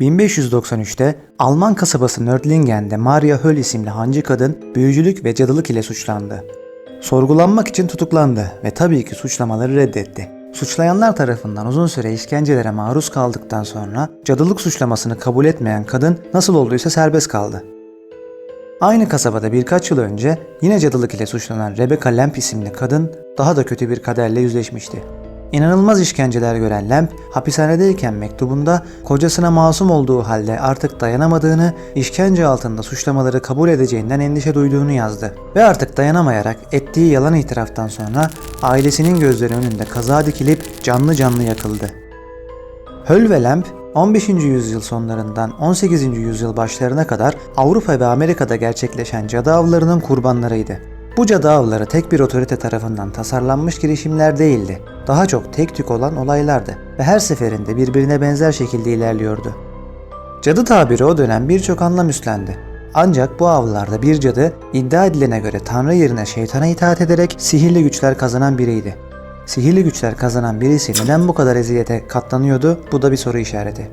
1593'te Alman kasabası Nördlingen'de Maria Höll isimli hancı kadın büyücülük ve cadılık ile suçlandı. Sorgulanmak için tutuklandı ve tabii ki suçlamaları reddetti. Suçlayanlar tarafından uzun süre işkencelere maruz kaldıktan sonra cadılık suçlamasını kabul etmeyen kadın nasıl olduysa serbest kaldı. Aynı kasabada birkaç yıl önce yine cadılık ile suçlanan Rebecca Lamp isimli kadın daha da kötü bir kaderle yüzleşmişti. İnanılmaz işkenceler gören Lamp, hapishanedeyken mektubunda kocasına masum olduğu halde artık dayanamadığını, işkence altında suçlamaları kabul edeceğinden endişe duyduğunu yazdı. Ve artık dayanamayarak ettiği yalan itiraftan sonra ailesinin gözleri önünde kaza dikilip canlı canlı yakıldı. Höll ve Lamp 15. yüzyıl sonlarından 18. yüzyıl başlarına kadar Avrupa ve Amerika'da gerçekleşen cadı avlarının kurbanlarıydı. Bu cadı avları tek bir otorite tarafından tasarlanmış girişimler değildi. Daha çok tek tük olan olaylardı ve her seferinde birbirine benzer şekilde ilerliyordu. Cadı tabiri o dönem birçok anlam üstlendi. Ancak bu avlarda bir cadı iddia edilene göre tanrı yerine şeytana itaat ederek sihirli güçler kazanan biriydi. Sihirli güçler kazanan birisi neden bu kadar eziyete katlanıyordu? Bu da bir soru işareti.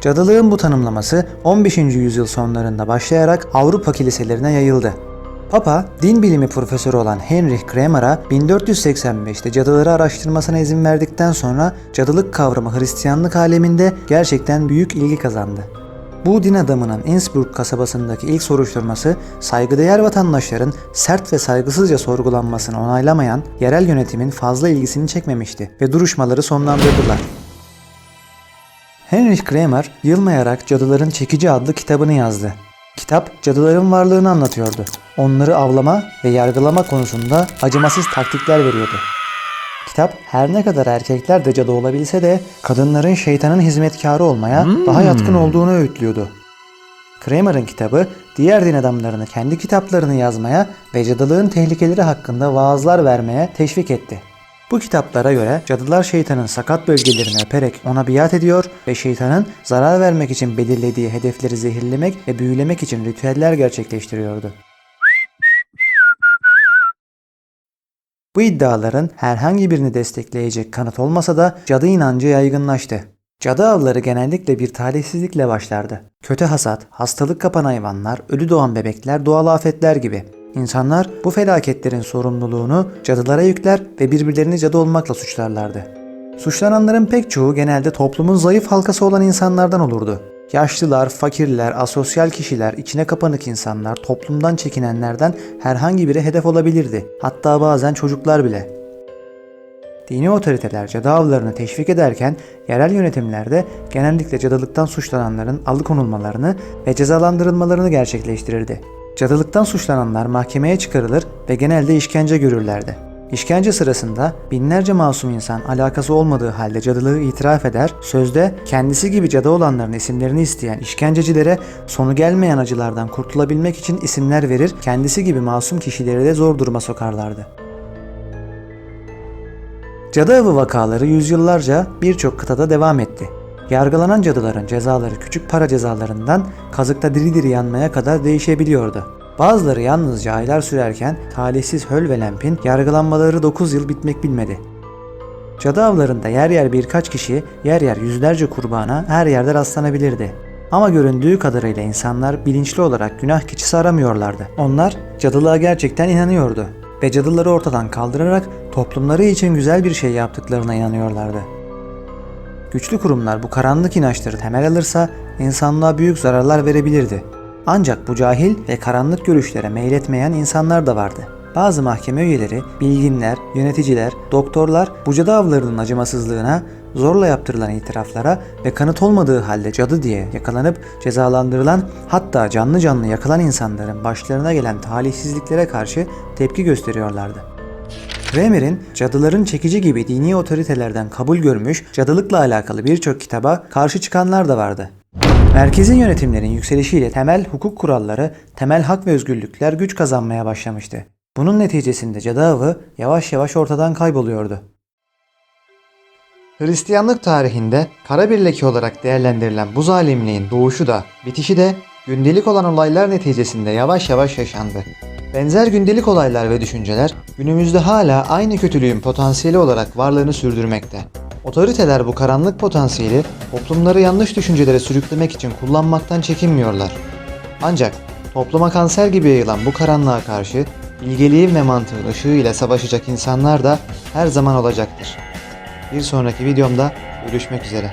Cadılığın bu tanımlaması 15. yüzyıl sonlarında başlayarak Avrupa kiliselerine yayıldı. Papa, din bilimi profesörü olan Heinrich Kramer'a 1485'te cadıları araştırmasına izin verdikten sonra cadılık kavramı Hristiyanlık aleminde gerçekten büyük ilgi kazandı. Bu din adamının Innsbruck kasabasındaki ilk soruşturması saygıdeğer vatandaşların sert ve saygısızca sorgulanmasını onaylamayan yerel yönetimin fazla ilgisini çekmemişti ve duruşmaları sonlandırdılar. Heinrich Kramer yılmayarak Cadıların Çekici adlı kitabını yazdı. Kitap cadıların varlığını anlatıyordu. Onları avlama ve yargılama konusunda acımasız taktikler veriyordu. Kitap her ne kadar erkekler de cadı olabilse de kadınların şeytanın hizmetkarı olmaya daha yatkın olduğunu öğütlüyordu. Kramer'ın kitabı diğer din adamlarını kendi kitaplarını yazmaya ve cadılığın tehlikeleri hakkında vaazlar vermeye teşvik etti. Bu kitaplara göre cadılar şeytanın sakat bölgelerini öperek ona biat ediyor ve şeytanın zarar vermek için belirlediği hedefleri zehirlemek ve büyülemek için ritüeller gerçekleştiriyordu. Bu iddiaların herhangi birini destekleyecek kanıt olmasa da cadı inancı yaygınlaştı. Cadı avları genellikle bir talihsizlikle başlardı. Kötü hasat, hastalık kapan hayvanlar, ölü doğan bebekler, doğal afetler gibi. İnsanlar bu felaketlerin sorumluluğunu cadılara yükler ve birbirlerini cadı olmakla suçlarlardı. Suçlananların pek çoğu genelde toplumun zayıf halkası olan insanlardan olurdu. Yaşlılar, fakirler, asosyal kişiler, içine kapanık insanlar, toplumdan çekinenlerden herhangi biri hedef olabilirdi. Hatta bazen çocuklar bile. Dini otoriteler cadı avlarını teşvik ederken yerel yönetimlerde genellikle cadılıktan suçlananların alıkonulmalarını ve cezalandırılmalarını gerçekleştirirdi. Cadılıktan suçlananlar mahkemeye çıkarılır ve genelde işkence görürlerdi. İşkence sırasında binlerce masum insan alakası olmadığı halde cadılığı itiraf eder, sözde kendisi gibi cadı olanların isimlerini isteyen işkencecilere sonu gelmeyen acılardan kurtulabilmek için isimler verir, kendisi gibi masum kişileri de zor duruma sokarlardı. Cadı avı vakaları yüzyıllarca birçok kıtada devam etti. Yargılanan cadıların cezaları küçük para cezalarından kazıkta diri diri yanmaya kadar değişebiliyordu. Bazıları yalnızca aylar sürerken talihsiz Höl ve Lemp'in yargılanmaları 9 yıl bitmek bilmedi. Cadı avlarında yer yer birkaç kişi, yer yer yüzlerce kurbana her yerde rastlanabilirdi. Ama göründüğü kadarıyla insanlar bilinçli olarak günah keçisi aramıyorlardı. Onlar cadılığa gerçekten inanıyordu ve cadıları ortadan kaldırarak toplumları için güzel bir şey yaptıklarına inanıyorlardı. Güçlü kurumlar bu karanlık inançları temel alırsa insanlığa büyük zararlar verebilirdi. Ancak bu cahil ve karanlık görüşlere meyletmeyen insanlar da vardı. Bazı mahkeme üyeleri, bilginler, yöneticiler, doktorlar bu cadı avlarının acımasızlığına, zorla yaptırılan itiraflara ve kanıt olmadığı halde cadı diye yakalanıp cezalandırılan hatta canlı canlı yakılan insanların başlarına gelen talihsizliklere karşı tepki gösteriyorlardı. Kramer'in cadıların çekici gibi dini otoritelerden kabul görmüş cadılıkla alakalı birçok kitaba karşı çıkanlar da vardı. Merkezin yönetimlerin yükselişiyle temel hukuk kuralları, temel hak ve özgürlükler güç kazanmaya başlamıştı. Bunun neticesinde cadı avı yavaş yavaş ortadan kayboluyordu. Hristiyanlık tarihinde kara bir leke olarak değerlendirilen bu zalimliğin doğuşu da bitişi de gündelik olan olaylar neticesinde yavaş yavaş yaşandı. Benzer gündelik olaylar ve düşünceler günümüzde hala aynı kötülüğün potansiyeli olarak varlığını sürdürmekte. Otoriteler bu karanlık potansiyeli toplumları yanlış düşüncelere sürüklemek için kullanmaktan çekinmiyorlar. Ancak topluma kanser gibi yayılan bu karanlığa karşı bilgeliğin ve mantığın ışığı ile savaşacak insanlar da her zaman olacaktır. Bir sonraki videomda görüşmek üzere.